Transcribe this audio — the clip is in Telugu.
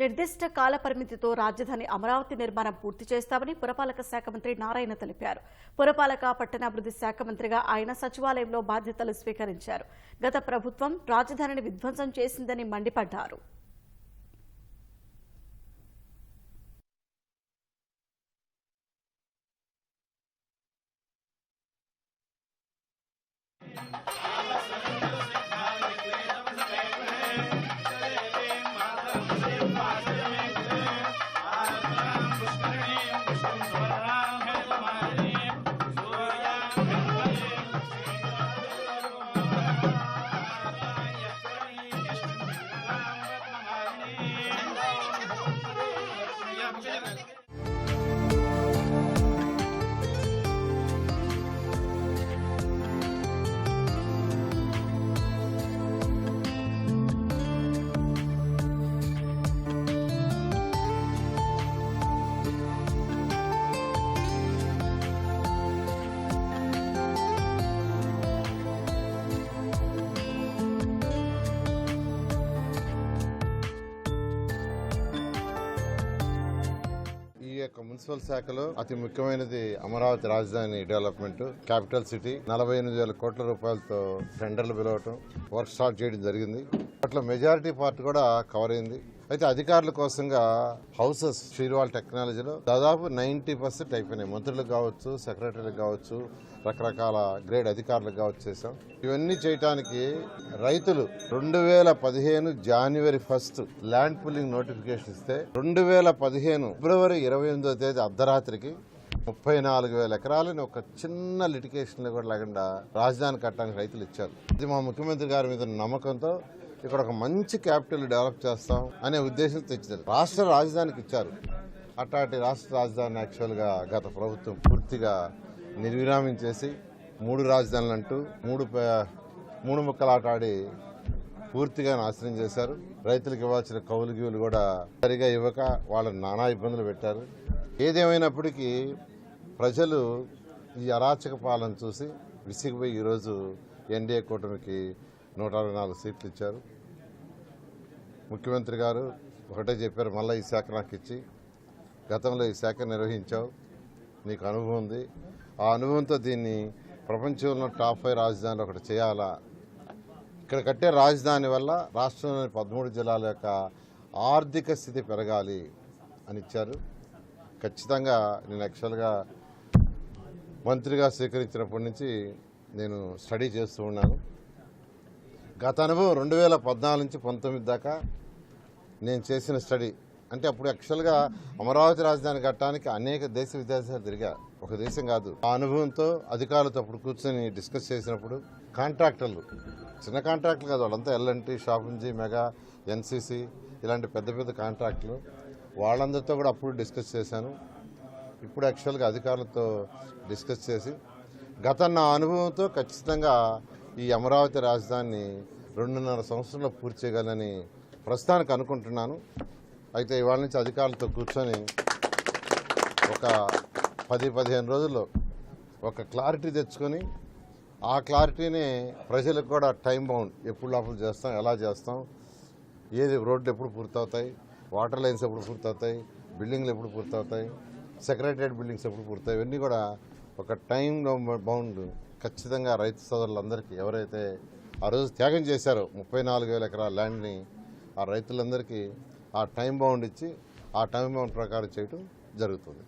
నిర్దిష్ట కాల పరిమితితో రాజధాని అమరావతి నిర్మాణం పూర్తి చేస్తామని పురపాలక శాఖ మంత్రి నారాయణ తెలిపారు. పురపాలక పట్టణాభివృద్ధి శాఖ మంత్రిగా ఆయన సచివాలయంలో బాధ్యతలు స్వీకరించారు. గత ప్రభుత్వం రాజధానిని విధ్వంసం చేసిందని మండిపడ్డారు. ఈ యొక్క మున్సిపల్ శాఖలో అతి ముఖ్యమైనది అమరావతి రాజధాని డెవలప్మెంట్. క్యాపిటల్ సిటీ నలభై ఎనిమిది వేల కోట్ల రూపాయలతో టెండర్లు పిలవటం వర్క్ స్టార్ట్ చేయడం జరిగింది. అట్లా మెజారిటీ పార్ట్ కూడా కవర్ అయింది. అయితే అధికారుల కోసంగా హౌసెస్ శ్రీవాల్ టెక్నాలజీలో దాదాపు నైంటీ పర్సెంట్ అయిపోయినాయి. మంత్రులకు కావచ్చు సెక్రటరీలకు కావచ్చు రకరకాల గ్రేడ్ అధికారులకు కావచ్చు చేసాం ఇవన్నీ చేయటానికి రైతులు రెండు వేల పదిహేను జనవరి ఫస్ట్ ల్యాండ్ పుల్లింగ్ నోటిఫికేషన్ ఇస్తే రెండు వేల పదిహేను ఫిబ్రవరి ఇరవై ఎనిమిదో తేదీ అర్ధరాత్రికి ముప్పై నాలుగు వేల ఎకరాలని ఒక చిన్న లిటికేషన్ కూడా లేకుండా రాజధాని కట్టడానికి రైతులు ఇచ్చారు. ఇది మా ముఖ్యమంత్రి గారి మీద నమ్మకంతో ఇక్కడ ఒక మంచి క్యాపిటల్ డెవలప్ చేస్తాం అనే ఉద్దేశంతో తెచ్చారు. రాష్ట్ర రాజధానికి ఇచ్చారు. అట్లాంటి రాష్ట్ర రాజధాని యాక్చువల్గా గత ప్రభుత్వం పూర్తిగా నిర్విరామం చేసి మూడు రాజధానులు అంటూ మూడు మూడు ముక్కలాటాడి పూర్తిగా నాశనం చేశారు. రైతులకు ఇవ్వాల్సిన కౌలు గీవులు కూడా సరిగా ఇవ్వక వాళ్ళని నానా ఇబ్బందులు పెట్టారు. ఏదేమైనప్పటికీ ప్రజలు ఈ అరాచక పాలన చూసి విసిగిపోయి ఈరోజు ఎన్డీఏ కూటమికి నూట అరవై నాలుగు సీట్లు ఇచ్చారు. ముఖ్యమంత్రి గారు ఒకటే చెప్పారు మళ్ళీ ఈ శాఖ నాకు ఇచ్చి గతంలో ఈ శాఖ నిర్వహించావు నీకు అనుభవం ఉంది. ఆ అనుభవంతో దీన్ని ప్రపంచంలో టాప్ ఫైవ్ రాజధానిలో ఒకటి చేయాలా? ఇక్కడ కట్టే రాజధాని వల్ల రాష్ట్రంలోని పదమూడు జిల్లాల యొక్క ఆర్థిక స్థితి పెరగాలి అని ఇచ్చారు. ఖచ్చితంగా నేను యాక్చువల్గా మంత్రిగా స్వీకరించినప్పటి నుంచి నేను స్టడీ చేస్తూ ఉన్నాను. గత అనుభవం రెండు వేల పద్నాలుగు నుంచి పంతొమ్మిది దాకా నేను చేసిన స్టడీ. అంటే అప్పుడు యాక్చువల్గా అమరావతి రాజధాని కట్టడానికి అనేక దేశ విదేశాలు తిరిగా ఒక దేశం కాదు. ఆ అనుభవంతో అధికారులతో అప్పుడు కూర్చొని డిస్కస్ చేసినప్పుడు కాంట్రాక్టర్లు చిన్న కాంట్రాక్టులు కాదు వాళ్ళంతా ఎల్ఎన్టీ షాపింజీ మెగా ఎన్సీసీ ఇలాంటి పెద్ద పెద్ద కాంట్రాక్టులు వాళ్ళందరితో కూడా అప్పుడు డిస్కస్ చేశాను. ఇప్పుడు యాక్చువల్గా అధికారులతో డిస్కస్ చేసి గత నా అనుభవంతో ఖచ్చితంగా ఈ అమరావతి రాజధానిని రెండున్నర సంవత్సరంలో పూర్తి చేయగలని ప్రస్తుతానికి అనుకుంటున్నాను. అయితే ఇవాళ నుంచి అధికారులతో కూర్చొని ఒక పది పదిహేను రోజుల్లో ఒక క్లారిటీ తెచ్చుకొని ఆ క్లారిటీనే ప్రజలకు కూడా టైం బౌండ్ ఎప్పుడు లోపల చేస్తాం ఎలా చేస్తాం ఏది రోడ్లు ఎప్పుడు పూర్తవుతాయి వాటర్ లైన్స్ ఎప్పుడు పూర్తవుతాయి బిల్డింగ్లు ఎప్పుడు పూర్తవుతాయి సెక్రటరియట్ బిల్డింగ్స్ ఎప్పుడు పూర్తవుతాయి ఇవన్నీ కూడా ఒక టైం బౌండ్ ఖచ్చితంగా రైతు సోదరులందరికీ ఎవరైతే ఆ రోజు త్యాగం చేశారో ముప్పై నాలుగు వేల ఎకరాల ల్యాండ్ని ఆ రైతులందరికీ ఆ టైం బౌండ్ ఇచ్చి ఆ టైం బౌండ్ ప్రకారం చేయటం జరుగుతుంది.